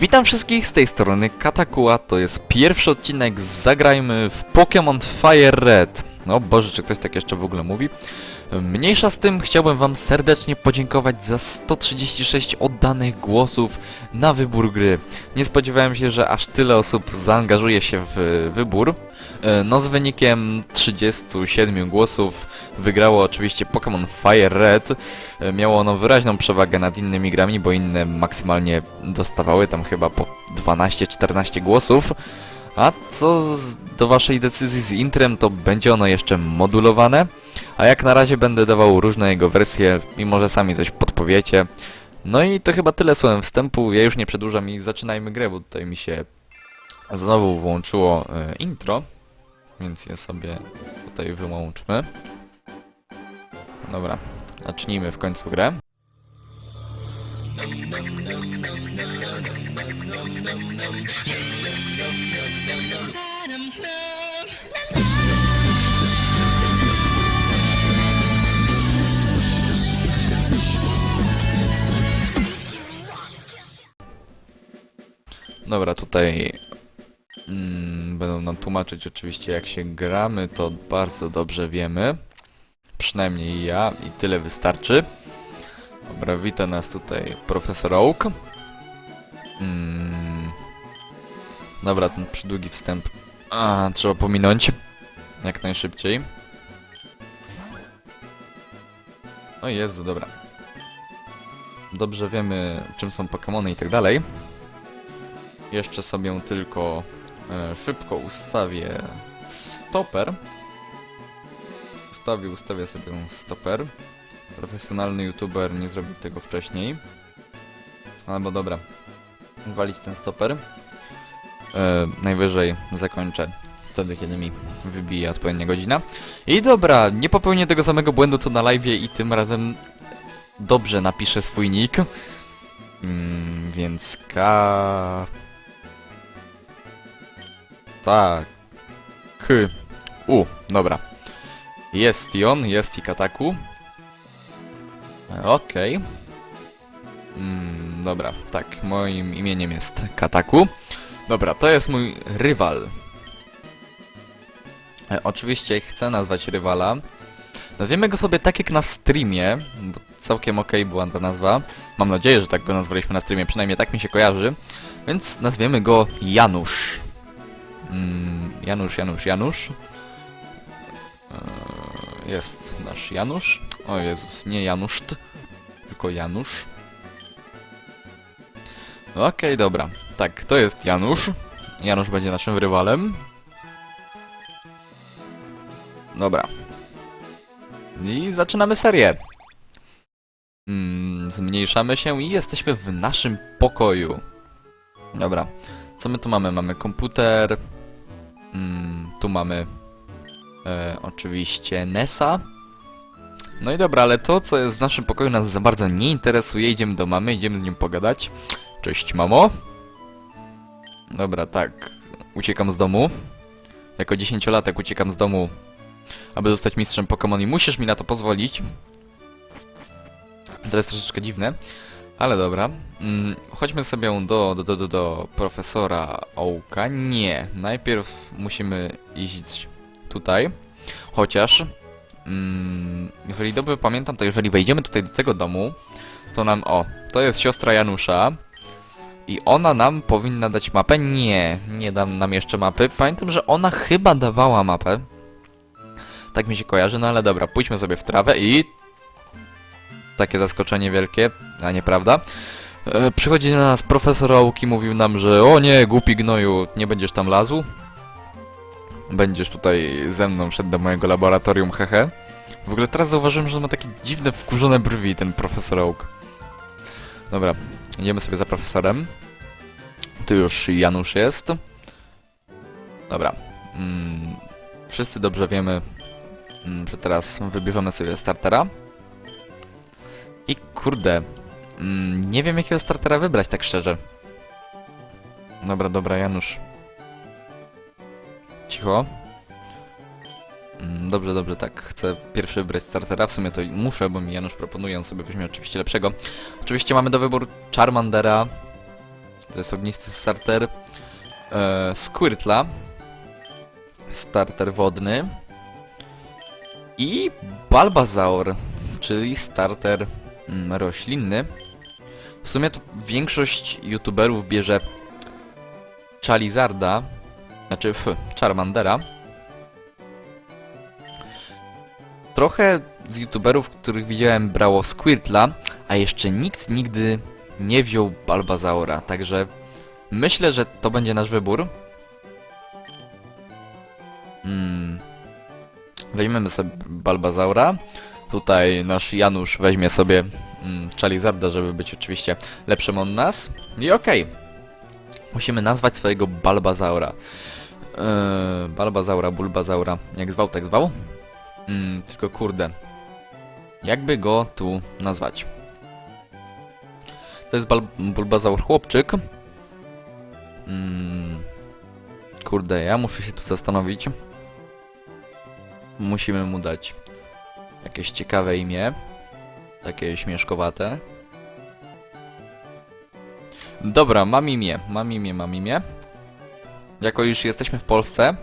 Witam wszystkich z tej strony Katakua, to jest pierwszy odcinek Zagrajmy w Pokémon Fire Red. No Boże, czy ktoś tak jeszcze w ogóle mówi? Mniejsza z tym, chciałbym wam serdecznie podziękować za 136 oddanych głosów na wybór gry. Nie spodziewałem się, że aż tyle osób zaangażuje się w wybór. E, No z wynikiem 37 głosów wygrało oczywiście Pokémon Fire Red. E, Miało ono wyraźną przewagę nad innymi grami, bo inne maksymalnie dostawały tam chyba po 12-14 głosów. A co do waszej decyzji z intrem, to będzie ono jeszcze modulowane. A jak na razie będę dawał różne jego wersje, mimo że sami coś podpowiecie. No i to chyba tyle słowem wstępu, ja już nie przedłużam i zaczynajmy grę, bo tutaj mi się znowu włączyło e, intro. Więc je sobie tutaj wyłączmy. Dobra, zacznijmy w końcu grę. Dobra, tutaj mm, będą nam tłumaczyć oczywiście jak się gramy, to bardzo dobrze wiemy. Przynajmniej ja i tyle wystarczy. Dobra, wita nas tutaj profesor Oak. Mm. Dobra, ten przydługi wstęp a, trzeba pominąć. Jak najszybciej. O Jezu, dobra. Dobrze wiemy czym są Pokémony i tak dalej. Jeszcze sobie tylko szybko ustawię stoper. Ustawię, ustawię sobie stoper. Profesjonalny youtuber nie zrobił tego wcześniej. Albo dobra. Walić ten stoper. E, najwyżej zakończę wtedy, kiedy mi wybije odpowiednia godzina. I dobra, nie popełnię tego samego błędu co na live i tym razem dobrze napiszę swój nick. Mm, więc K... Tak. K. U, dobra. Jest i on, jest i Kataku. Okej. Mm, dobra, tak, moim imieniem jest Kataku. Dobra, to jest mój rywal. E, oczywiście chcę nazwać rywala. Nazwiemy go sobie tak jak na streamie, bo całkiem okej była ta nazwa. Mam nadzieję, że tak go nazwaliśmy na streamie, przynajmniej tak mi się kojarzy. Więc nazwiemy go Janusz. Mm, Janusz, Janusz, Janusz. Eee, Jest nasz Janusz. O Jezus, nie Janusz, tylko Janusz. Okej, dobra. Tak, to jest Janusz. Janusz będzie naszym rywalem. Dobra. I zaczynamy serię. Mm, zmniejszamy się i jesteśmy w naszym pokoju. Dobra. Co my tu mamy? Mamy komputer. Mm, tu mamy e, oczywiście Nesa. No i dobra, ale to co jest w naszym pokoju nas za bardzo nie interesuje. Idziemy do mamy, idziemy z nią pogadać. Cześć mamo. Dobra, tak. Uciekam z domu. Jako dziesięciolatek uciekam z domu, aby zostać mistrzem Pokémon i musisz mi na to pozwolić. To jest troszeczkę dziwne. Ale dobra. Mm, chodźmy sobie do, do, do, do, profesora Ołka. Nie. Najpierw musimy iść tutaj. Chociaż... Mm, jeżeli dobrze pamiętam, to jeżeli wejdziemy tutaj do tego domu, to nam... O, to jest siostra Janusza. I ona nam powinna dać mapę? Nie, nie dam nam jeszcze mapy. Pamiętam, że ona chyba dawała mapę. Tak mi się kojarzy, no ale dobra, pójdźmy sobie w trawę i... Takie zaskoczenie wielkie, a nieprawda. E, przychodzi do nas profesor Ołki, mówił nam, że o nie, głupi gnoju, nie będziesz tam lazł. Będziesz tutaj ze mną wszedł do mojego laboratorium, hehe. W ogóle teraz zauważyłem, że ma takie dziwne, wkurzone brwi, ten profesor Oak. Dobra, idziemy sobie za profesorem. Tu już Janusz jest. Dobra. Mm, wszyscy dobrze wiemy, mm, że teraz wybierzemy sobie startera. I kurde, mm, nie wiem jakiego startera wybrać, tak szczerze. Dobra, dobra, Janusz. Cicho. Mm, Dobrze, dobrze, tak. Chcę pierwszy wybrać startera. W sumie to muszę, bo mi Janusz proponuje, on sobie weźmie oczywiście lepszego. Oczywiście mamy do wyboru Charmandera, To jest ognisty starter e, Squirtla. Starter wodny. I Balbazaur, czyli starter roślinny. W sumie to większość youtuberów bierze Charizarda, znaczy f, Charmandera. Trochę z youtuberów, których widziałem brało Squirtla, a jeszcze nikt nigdy nie wziął Balbazaura, także myślę, że to będzie nasz wybór. Hmm. Weźmiemy sobie Balbazaura. Tutaj nasz Janusz weźmie sobie mm, Charizarda, żeby być oczywiście lepszym od nas. I okej. Musimy nazwać swojego Balbazaura. Yy, Balbazaura, Bulbazaura. Jak zwał, tak zwał. Mm, tylko kurde. Jakby go tu nazwać? To jest Bal Bulbazaur chłopczyk. Mm, kurde, ja muszę się tu zastanowić. Musimy mu dać jakieś ciekawe imię. Takie śmieszkowate. Dobra, mam imię, mam imię, mam imię. Jako już jesteśmy w Polsce,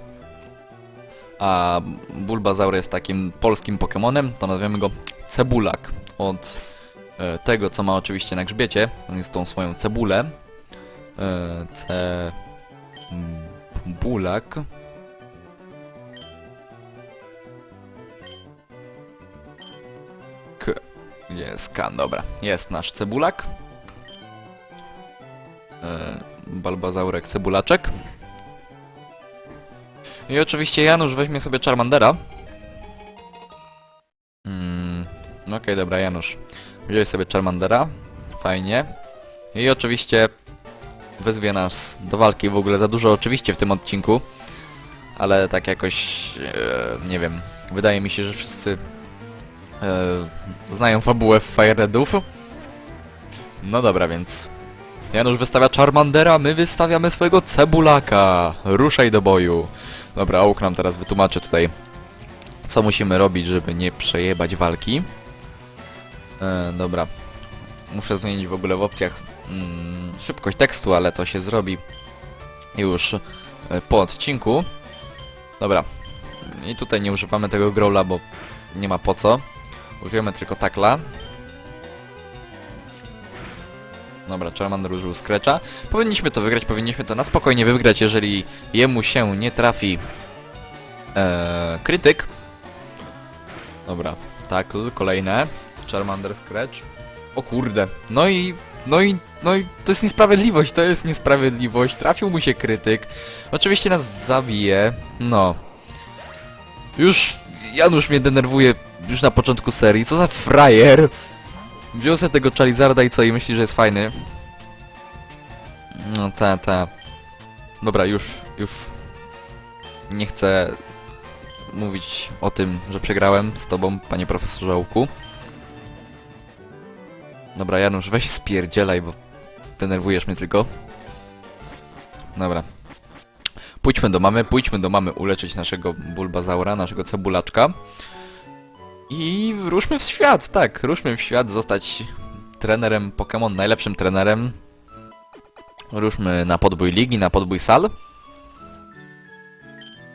a Bulbazaur jest takim polskim Pokemonem, to nazwiemy go Cebulak. Od e, tego, co ma oczywiście na grzbiecie, on jest tą swoją cebulę. E, ce... Bulak. Gdzie jest K? Dobra. Jest nasz cebulak. E, Balbazaurek cebulaczek. I oczywiście Janusz weźmie sobie Charmandera. Mm, no okej, dobra, Janusz. Wziąłeś sobie Charmandera. Fajnie. I oczywiście wezwie nas do walki w ogóle za dużo oczywiście w tym odcinku. Ale tak jakoś, e, nie wiem, wydaje mi się, że wszyscy znają fabułę Fire Redów. No dobra, więc Janusz wystawia Charmandera, my wystawiamy swojego Cebulaka. Ruszaj do boju. Dobra, Oak nam teraz wytłumaczy tutaj, co musimy robić, żeby nie przejebać walki. E, dobra. Muszę zmienić w ogóle w opcjach mm, szybkość tekstu, ale to się zrobi już e, po odcinku. Dobra. I tutaj nie używamy tego growla, bo nie ma po co. Użyjemy tylko takla. Dobra, Charmander użył Scratcha. Powinniśmy to wygrać, powinniśmy to na spokojnie wygrać, jeżeli jemu się nie trafi e, krytyk. Dobra, tackle, kolejne. Charmander Scratch. O kurde, no i, no i, no i to jest niesprawiedliwość, to jest niesprawiedliwość. Trafił mu się krytyk. Oczywiście nas zabije, no. Już Janusz mnie denerwuje już na początku serii, co za frajer. Wziął sobie tego Charizarda i co, i myśli, że jest fajny. No ta, ta. Dobra, już, już nie chcę mówić o tym, że przegrałem z tobą, panie profesorze Ołku. Dobra, Janusz, weź spierdzielaj, bo denerwujesz mnie tylko. Dobra. Pójdźmy do mamy, pójdźmy do mamy uleczyć naszego Bulbazaura, naszego cebulaczka. I ruszmy w świat, tak, ruszmy w świat, zostać trenerem Pokémon, najlepszym trenerem. Ruszmy na podbój ligi, na podbój sal.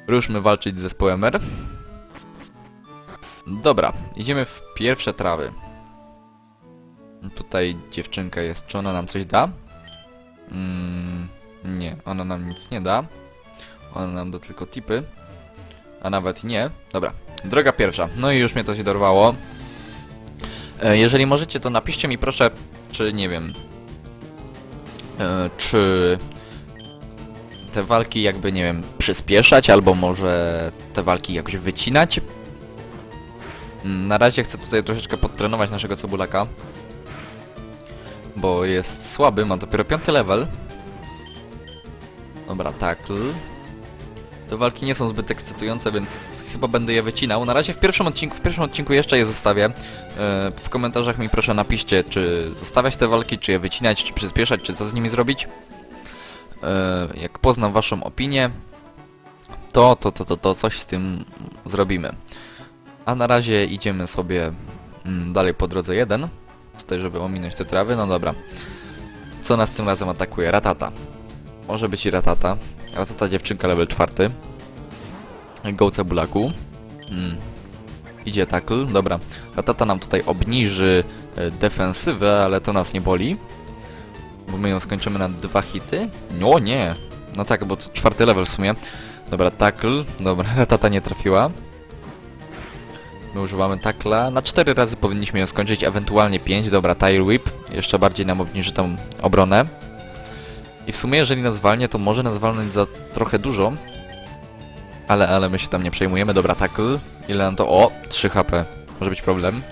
Ruszmy walczyć z zespołem R. Dobra, idziemy w pierwsze trawy. Tutaj dziewczynka jest, czy ona nam coś da? Mm, nie, ona nam nic nie da. Ona nam da tylko tipy. A nawet nie. Dobra, droga pierwsza. No i już mnie to się dorwało. E, jeżeli możecie, to napiszcie mi proszę, czy nie wiem... E, czy te walki jakby, nie wiem, przyspieszać, albo może te walki jakoś wycinać. Mm, Na razie chcę tutaj troszeczkę podtrenować naszego cebulaka. Bo jest słaby, ma dopiero piąty level. Dobra, tackle. Te walki nie są zbyt ekscytujące, więc chyba będę je wycinał. Na razie w pierwszym odcinku, w pierwszym odcinku jeszcze je zostawię. E, w komentarzach mi proszę napiszcie, czy zostawiać te walki, czy je wycinać, czy przyspieszać, czy co z nimi zrobić. E, jak poznam waszą opinię, to, to, to, to, to coś z tym zrobimy. A na razie idziemy sobie mm, dalej po drodze 1. Tutaj, żeby ominąć te trawy, no dobra. Co nas tym razem atakuje? Ratata. Może być i Ratata. Ratata dziewczynka level 4. Go Cebulaku. Mm. Idzie tackle. Dobra. Ratata nam tutaj obniży e, defensywę, ale to nas nie boli. Bo my ją skończymy na dwa hity. No nie. No tak, bo to czwarty level w sumie. Dobra, tackle. Dobra, Ratata nie trafiła. My używamy tackla. Na 4 razy powinniśmy ją skończyć, ewentualnie 5. Dobra, Tire Whip. Jeszcze bardziej nam obniży tą obronę. I w sumie, jeżeli nas walnie, to może nas walnąć za trochę dużo. Ale, ale my się tam nie przejmujemy. Dobra, tackle. Ile nam to? O, 3 HP. Może być problem.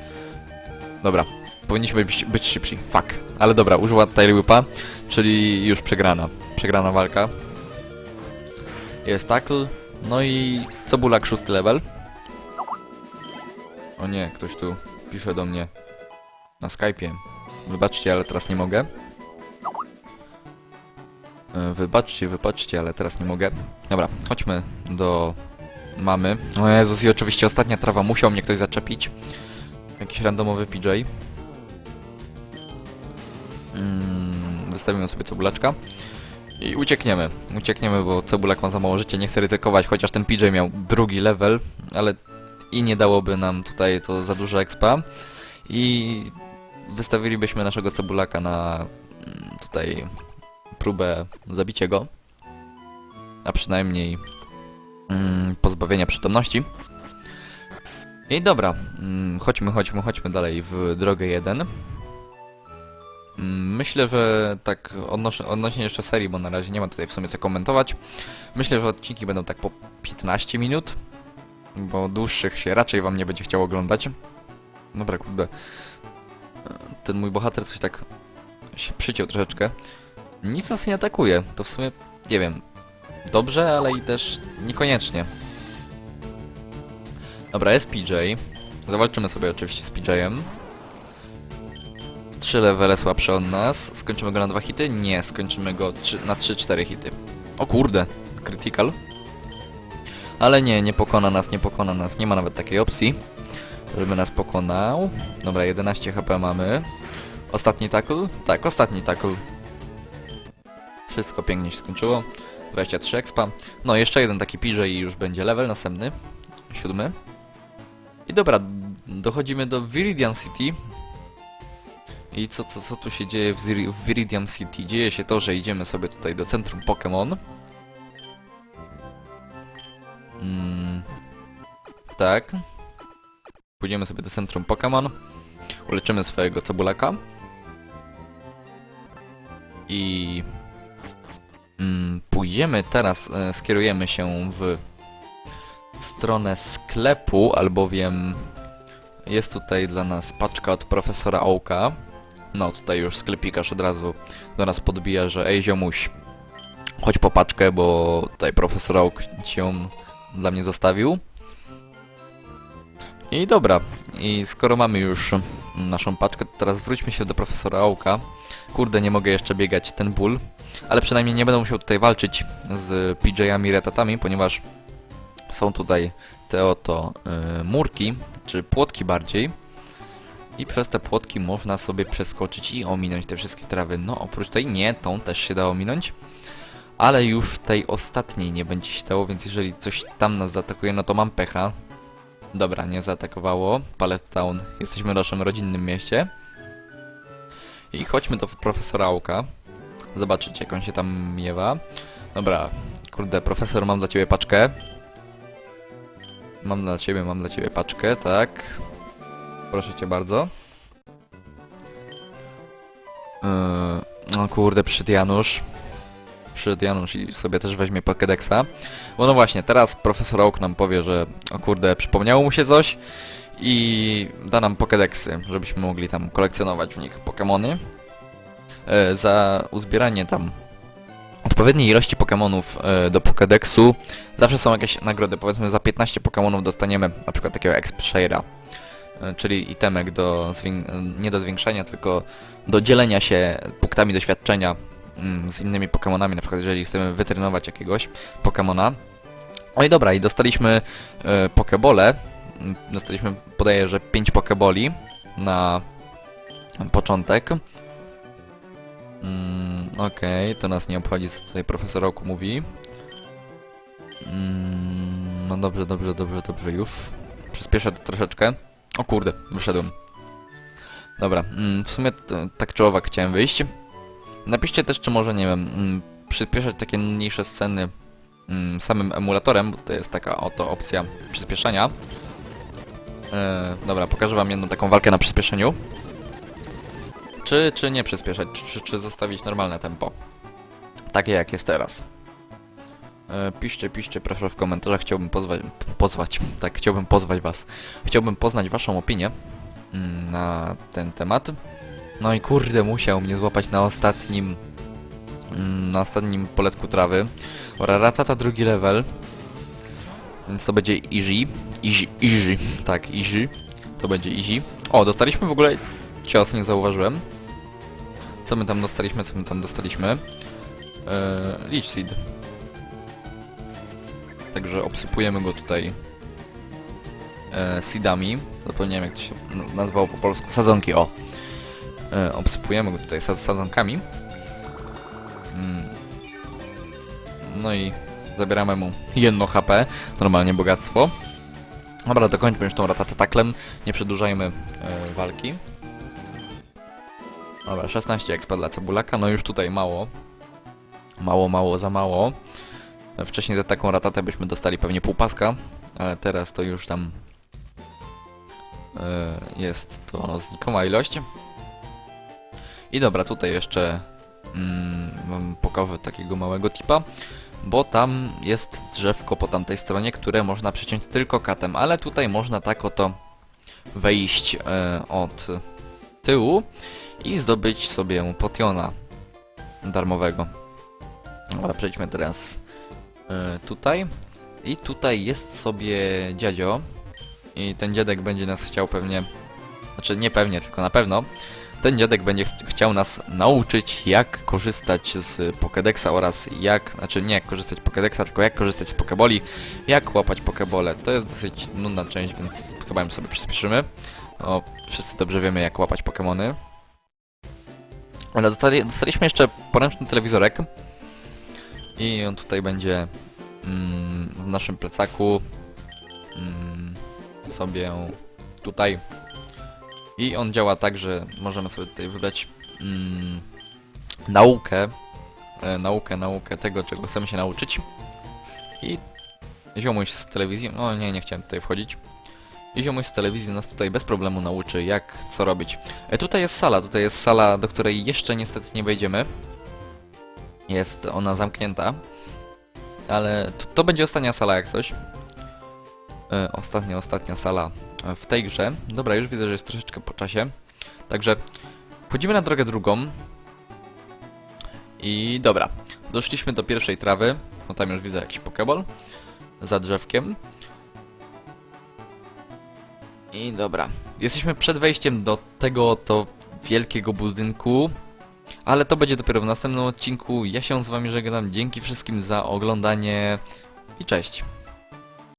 Dobra. Powinniśmy być, być szybsi. Fuck. Ale dobra, użyła Whipa, czyli już przegrana. Przegrana walka. Jest tackle. No i Cebulak szósty level. O nie, ktoś tu pisze do mnie na Skype'ie. Wybaczcie, ale teraz nie mogę. E, Wybaczcie, wybaczcie, ale teraz nie mogę. Dobra, chodźmy do mamy. O Jezus, i oczywiście ostatnia trawa. Musiał mnie ktoś zaczepić. Jakiś randomowy PJ. Mm, wystawimy sobie cebulaczka. I uciekniemy. Uciekniemy, bo cebulak ma za mało życia. Nie chcę ryzykować, chociaż ten PJ miał drugi level, ale i nie dałoby nam tutaj to za dużo expa. I wystawilibyśmy naszego cebulaka na mm, tutaj próbę zabicia go. A przynajmniej mm, pozbawienia przytomności. I dobra, mm, chodźmy, chodźmy, chodźmy dalej w drogę 1. Mm, Myślę, że tak odnośnie, odnośnie jeszcze serii, bo na razie nie ma tutaj w sumie co komentować. Myślę, że odcinki będą tak po 15 minut, bo dłuższych się raczej wam nie będzie chciał oglądać. Dobra, kurde. Ten mój bohater coś tak się przyciął troszeczkę. Nic nas nie atakuje, to w sumie, nie wiem, dobrze, ale i też niekoniecznie. Dobra, jest PJ. Zawalczymy sobie oczywiście z PJ-em. Trzy levele słabsze od nas. Skończymy go na dwa hity? Nie, skończymy go trzy, na 3-4 hity. O kurde, critical. Ale nie, nie pokona nas, nie pokona nas. Nie ma nawet takiej opcji, żeby nas pokonał. Dobra, 11 HP mamy. Ostatni tackle? Tak, ostatni tackle. Wszystko pięknie się skończyło. 23 expa. No, jeszcze jeden taki PJ i już będzie level następny. Siódmy. I dobra, dochodzimy do Viridian City. I co, co, co tu się dzieje w, w Viridian City? Dzieje się to, że idziemy sobie tutaj do centrum Pokémon. Mm, tak. Pójdziemy sobie do centrum Pokémon. Uleczymy swojego cebulaka. I... Mm, pójdziemy teraz, e, skierujemy się w stronę sklepu, albowiem jest tutaj dla nas paczka od profesora Ołka. No, tutaj już sklepikarz od razu do nas podbija, że ej ziomuś, chodź po paczkę, bo tutaj profesor Oak ci ją dla mnie zostawił. I dobra, i skoro mamy już naszą paczkę, to teraz wróćmy się do profesora Ołka. Kurde, nie mogę jeszcze biegać ten ból, ale przynajmniej nie będę musiał tutaj walczyć z PJ-ami retatami, ponieważ są tutaj te oto y, murki, czy płotki bardziej. I przez te płotki można sobie przeskoczyć i ominąć te wszystkie trawy. No oprócz tej nie, tą też się da ominąć. Ale już tej ostatniej nie będzie się dało, więc jeżeli coś tam nas zaatakuje, no to mam pecha. Dobra, nie zaatakowało. Pallet Town. Jesteśmy w naszym rodzinnym mieście. I chodźmy do profesora Ołka. Zobaczyć jak on się tam miewa. Dobra, kurde, profesor, mam dla ciebie paczkę. Mam dla ciebie, mam dla ciebie paczkę, tak. Proszę cię bardzo. Yy, no kurde, przyszedł Janusz. Przyszedł Janusz i sobie też weźmie Pokédexa. Bo no właśnie, teraz profesor Oak nam powie, że o kurde, przypomniało mu się coś i da nam Pokédexy, żebyśmy mogli tam kolekcjonować w nich Pokémony. Yy, za uzbieranie tam odpowiedniej ilości Pokémonów e, do Pokédexu zawsze są jakieś nagrody. Powiedzmy za 15 Pokémonów dostaniemy na przykład takiego Exp e, czyli itemek do nie do zwiększania, tylko do dzielenia się punktami doświadczenia mm, z innymi Pokémonami, na przykład jeżeli chcemy wytrenować jakiegoś Pokémona. No i dobra, i dostaliśmy e, Pokebole. Mm, Dostaliśmy, podaję, że 5 Pokeboli na początek. Mm, Okej, to nas nie obchodzi, co tutaj profesor Oku mówi. Mm, no dobrze, dobrze, dobrze, dobrze, już. Przyspieszę to troszeczkę. O kurde, wyszedłem. Dobra, mm, w sumie tak czy owak chciałem wyjść. Napiszcie też, czy może, nie wiem, mm, przyspieszać takie mniejsze sceny mm, samym emulatorem, bo to jest taka oto opcja przyspieszania. E, dobra, pokażę wam jedną taką walkę na przyspieszeniu. Czy, czy nie przyspieszać, czy, czy, zostawić normalne tempo. Takie jak jest teraz. E, piszcie, piszcie proszę w komentarzach, chciałbym pozwać, pozwać, tak, chciałbym pozwać was. Chciałbym poznać waszą opinię mm, na ten temat. No i kurde, musiał mnie złapać na ostatnim, mm, na ostatnim poletku trawy. Ora, ratata drugi level. Więc to będzie easy. Easy, easy, tak, easy. To będzie easy. O, dostaliśmy w ogóle cios, nie zauważyłem. Co my tam dostaliśmy, co my tam dostaliśmy? Eee, Leech Seed. Także obsypujemy go tutaj e, seedami. Zapomniałem jak to się nazywało po polsku. Sadzonki, o. E, obsypujemy go tutaj sa sadzonkami. Mm. No i zabieramy mu jedno HP, normalnie bogactwo. Dobra, dokończmy już tą ratatę taklem, nie przedłużajmy e, walki. Dobra, 16 expa dla cebulaka, no już tutaj mało. Mało, mało, za mało. E, Wcześniej za taką ratatę byśmy dostali pewnie pół paska, ale teraz to już tam e, jest to znikoma ilość. I dobra, tutaj jeszcze mm, pokażę takiego małego tipa, bo tam jest drzewko po tamtej stronie, które można przeciąć tylko katem, ale tutaj można tak oto wejść e, od tyłu i zdobyć sobie potiona darmowego. Dobra, przejdźmy teraz e, tutaj. I tutaj jest sobie dziadzio. I ten dziadek będzie nas chciał pewnie... Znaczy nie pewnie, tylko na pewno. Ten dziadek będzie ch- chciał nas nauczyć jak korzystać z Pokédexa oraz jak... Znaczy nie jak korzystać z Pokédexa, tylko jak korzystać z Pokeboli, jak łapać Pokebole. To jest dosyć nudna część, więc chyba ją sobie przyspieszymy. O, wszyscy dobrze wiemy jak łapać Pokemony. Ale dostali, dostaliśmy jeszcze poręczny telewizorek. I on tutaj będzie mm, w naszym plecaku mm, sobie tutaj. I on działa tak, że możemy sobie tutaj wybrać mm, naukę, e, naukę, naukę tego, czego chcemy się nauczyć. I ziomuś z telewizji, no nie, nie chciałem tutaj wchodzić. I ziomuś z telewizji nas tutaj bez problemu nauczy, jak co robić. E, tutaj jest sala, tutaj jest sala, do której jeszcze niestety nie wejdziemy. Jest ona zamknięta. Ale to, to będzie ostatnia sala jak coś. E, ostatnia, ostatnia sala w tej grze. Dobra, już widzę, że jest troszeczkę po czasie. Także wchodzimy na drogę drugą. I dobra, doszliśmy do pierwszej trawy. No tam już widzę jakiś pokeball. Za drzewkiem. I dobra. Jesteśmy przed wejściem do tego to wielkiego budynku. Ale to będzie dopiero w następnym odcinku. Ja się z wami żegnam. Dzięki wszystkim za oglądanie i cześć.